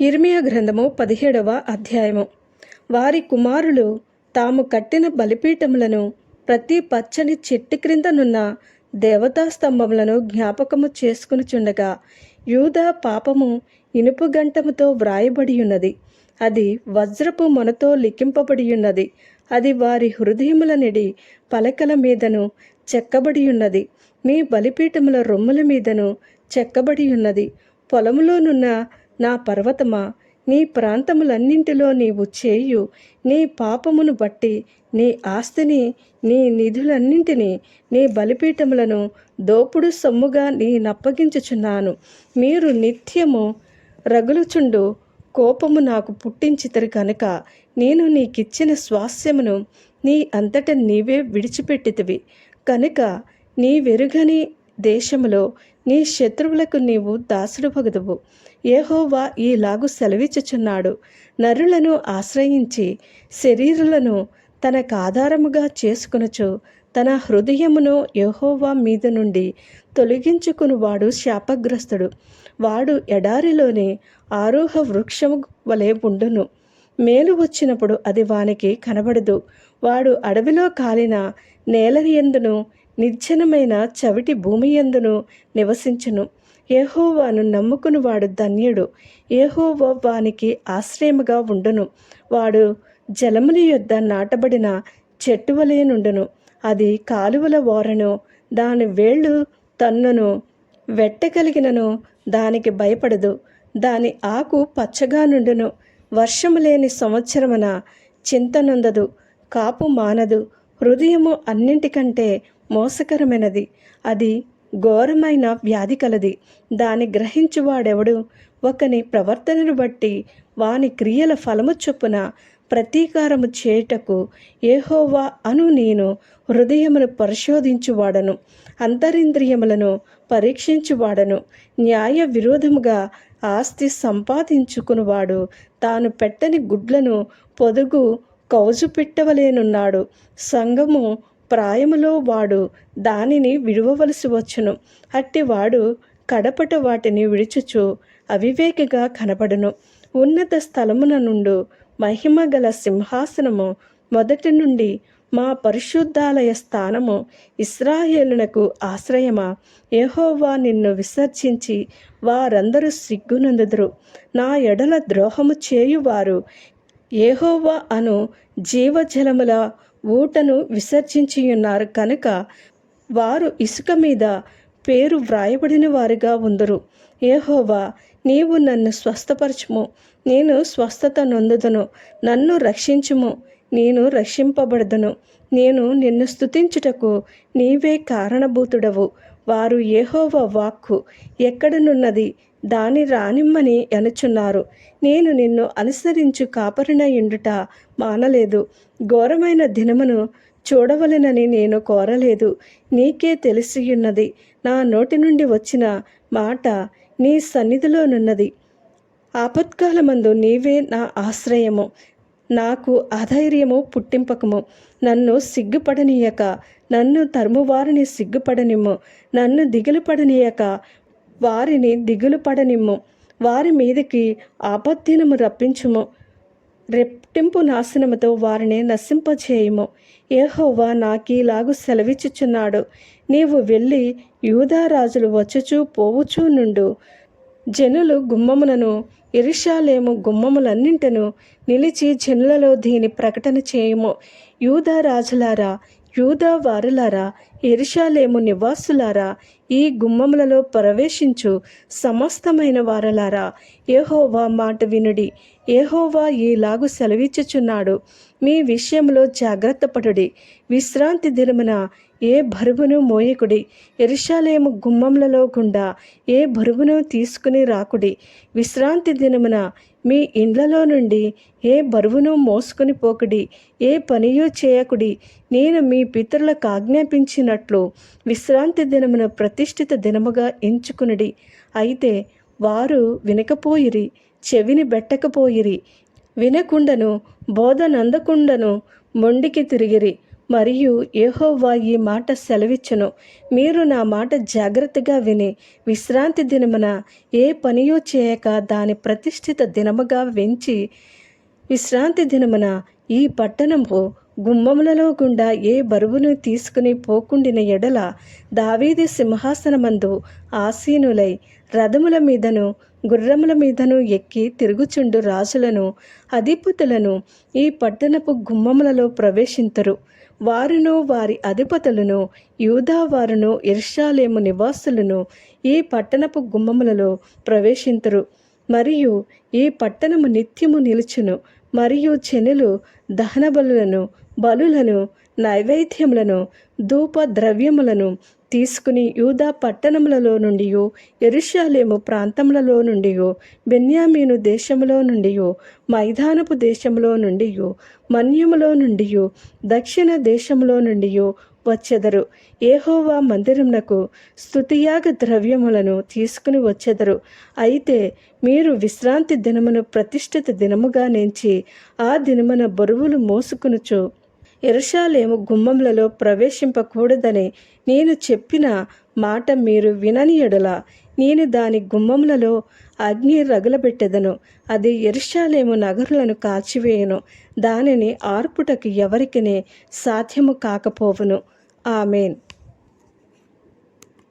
ఇర్మియా గ్రంథము పదిహేడవ అధ్యాయము. వారి కుమారులు తాము కట్టిన బలిపీఠములను ప్రతి పచ్చని చెట్టు క్రిందనున్న దేవతా స్తంభములను జ్ఞాపకము చేసుకునిచుండగా యూదా పాపము ఇనుపు గంటముతో వ్రాయబడి ఉన్నది అది వజ్రపు మనతో లిఖింపబడి ఉన్నది అది వారి హృదయముల నిడి పలకల మీదను చెక్కబడి ఉన్నది మీ బలిపీఠముల రొమ్ముల మీదను చెక్కబడి ఉన్నది పొలములోనున్న నా పర్వతమా నీ ప్రాంతములన్నింటిలో నీవు చేయు నీ పాపమును బట్టి నీ ఆస్తిని నీ నిధులన్నింటినీ నీ బలిపీఠములను దోపుడు సొమ్ముగా నీ నప్పగించుచున్నాను మీరు నిత్యము రగులుచుండు కోపము నాకు పుట్టించితరు కనుక నేను నీకిచ్చిన స్వాస్యమును నీ అంతట నీవే విడిచిపెట్టితివి. కనుక నీ వెరుగని దేశములో నీ శత్రువులకు నీవు దాసుడు భగదువు ఏహోవా ఈలాగు సెలవిచ్చుచున్నాడు. నరులను ఆశ్రయించి శరీరులను తనకు ఆధారముగా చేసుకునుచు తన హృదయమును యెహోవా మీద నుండి తొలగించుకునివాడు శాపగ్రస్తుడు. వాడు ఎడారిలోని ఆరోహ వృక్షము వలె ఉండును. మేలు వచ్చినప్పుడు అది వానికి కనబడదు. వాడు అడవిలో కాలిన నేల ఎందును నిర్జనమైన చవిటి భూమి ఎందును నివసించును. ఏహోవాను నమ్ముకుని వాడు ధన్యుడు. ఏహోవా వానికి ఆశ్రయముగా ఉండును. వాడు జలముని యొద్ద నాటబడిన చెట్టు వలె నుండును. అది కాలువల ఓరను దాని వేళ్ళు తన్నును. వెట్టగలిగినను దానికి భయపడదు. దాని ఆకు పచ్చగా నుండును. వర్షము లేని సంవత్సరమున చింతనుందదు కాపు మానదు. హృదయము అన్నింటికంటే మోసకరమైనది. అది ఘోరమైన వ్యాధి కలది. దాన్ని గ్రహించువాడెవడు? ఒకని ప్రవర్తనను బట్టి వాని క్రియల ఫలము చొప్పున ప్రతీకారము చేయుటకు ఏహోవా అను నేను హృదయమును పరిశోధించువాడను అంతరింద్రియములను పరీక్షించువాడను న్యాయ విరోధముగా ఆస్తి సంపాదించుకునివాడు. తాను పెట్టని గుడ్లను పొదుగు కౌజు పెట్టవలేనున్నాడు సంఘము ప్రాయములో వాడు దానిని విడువవలసి వచ్చును. అట్టివాడు కడపట వాటిని విడుచుచు అవివేకిగా కనపడును. ఉన్నత స్థలమున నుండు మహిమ గల సింహాసనము మొదటి నుండి మా పరిశుద్ధాలయ స్థానము ఇస్రాయేలునకు ఆశ్రయమా? యెహోవా నిన్ను విసర్జించి వారందరూ సిగ్గునందుదురు. నా ఎడల ద్రోహము చేయువారు ఏహోవా అను జీవజలముల ఊటను విసర్జించి ఉన్నారు కనుక వారు ఇసుక మీద పేరు వ్రాయబడిన వారుగా ఉందరు. ఏహోవా నీవు నన్ను స్వస్థపరచుము. నేను స్వస్థత నొందుదును. నన్ను రక్షించుము. నేను రక్షింపబడదును. నేను నిన్ను స్తుతించుటకు నీవే కారణభూతుడవు. వారు ఏహోవ వాక్కు ఎక్కడనున్నది? దాని రానిమ్మని అనుచున్నారు నేను నిన్ను అనుసరించు కాపరినయుండుట మానలేదు. ఘోరమైన దినమును చూడవలెనని నేను కోరలేదు. నీకే తెలిసియున్నది. నా నోటి నుండి వచ్చిన మాట నీ సన్నిధిలోనున్నది ఆపత్కాలమందు నీవే నా ఆశ్రయము. నాకు అధైర్యము పుట్టింపకము. నన్ను సిగ్గుపడనీయక. నన్ను తరుమువారిని సిగ్గుపడనిమ్ము. నన్ను దిగులు పడనీయక వారిని దిగులు పడనిమ్ము వారి మీదకి ఆపత్తినము రప్పించుము. రెప్టింపు నాశనముతో వారిని నశింపచేయము ఏహోవా నాకీలాగు సెలవిచ్చుచున్నాడు. నీవు వెళ్ళి యూదారాజులు వచ్చుచూ పోవుచూ నుండు. జనులు గుమ్మములను ఇరుషాలేము గుమ్మములన్నింటను నిలిచి జనులలో దీని ప్రకటన చేయము. యూదా రాజులారా యూదా వారులారా ఎరుషాలేము నివాసులారా ఈ గుమ్మములలో ప్రవేశించు సమస్తమైన వారలారా. ఏహోవా మాట వినుడి. ఏహోవా ఈలాగు సెలవిచ్చుచున్నాడు. మీ విషయంలో జాగ్రత్త పడుడి. విశ్రాంతి దినమున ఏ బరువును మోయకుడి? ఎరుషాలేము గుమ్మములలో గుండా ఏ బరువును తీసుకుని రాకుడి? విశ్రాంతి దినమున మీ ఇండ్లలో నుండి ఏ బరువును మోసుకొని పోకుడి? ఏ పనియు చేయకుడి? నేను మీ పితరులకు ఆజ్ఞాపించిన ఆజ్ఞాపించినట్లు విశ్రాంతి దినమున ప్రతిష్ఠిత దినముగా ఎంచుకునడి. అయితే వారు వినకపోయిరి చెవిని బెట్టకపోయిరి వినకుండను బోధనందకుండను మొండికి తిరిగిరి. మరియు ఏహోవా ఈ మాట సెలవిచ్చును. మీరు నా మాట జాగ్రత్తగా విని విశ్రాంతి దినమున ఏ పనియో చేయక దాని ప్రతిష్ఠిత దినముగా వెంచి విశ్రాంతి దినమున ఈ పట్టణము గుమ్మములలో గుండా ఏ బరువును తీసుకుని పోకుండిన ఎడల దావీది సింహాసనమందు ఆసీనులై రథముల మీదను గుర్రముల మీదను ఎక్కి తిరుగుచుండు రాజులను అధిపతులను ఈ పట్టణపు గుమ్మములలో ప్రవేశింతరు. వారును వారి అధిపతులను యూదా వారును ఇర్షాలేము నివాసులను ఈ పట్టణపు గుమ్మములలో ప్రవేశింతురు. మరియు ఈ పట్టణము నిత్యము నిలుచును. మరియు చెనులు దహనబలులను బలులను నైవేద్యములను ధూప ద్రవ్యములను తీసుకుని యూదా పట్టణములలో నుండి ఎరుషాలేము ప్రాంతములలో నుండి బెన్యామీను దేశములో నుండి మైదానపు దేశములో నుండి మన్యములో నుండి దక్షిణ దేశములో నుండి వచ్చెదరు. ఏహోవా మందిరమునకు స్తుతియాగ ద్రవ్యములను తీసుకుని వచ్చెదరు. అయితే మీరు విశ్రాంతి దినమును ప్రతిష్ఠిత దినముగా నేంచి ఆ దినమున బరువులు మోసుకునుచు ఎరుషాలేము గుమ్మములలో ప్రవేశింపకూడదని నేను చెప్పిన మాట మీరు వినని ఎడల. నేను దాని గుమ్మములలో అగ్ని రగులబెట్టెదను. అది ఎరుషాలేము నగరులను కాల్చివేయను దానిని ఆర్పుటకు ఎవరికినే సాధ్యము కాకపోవును. ఆమెన్.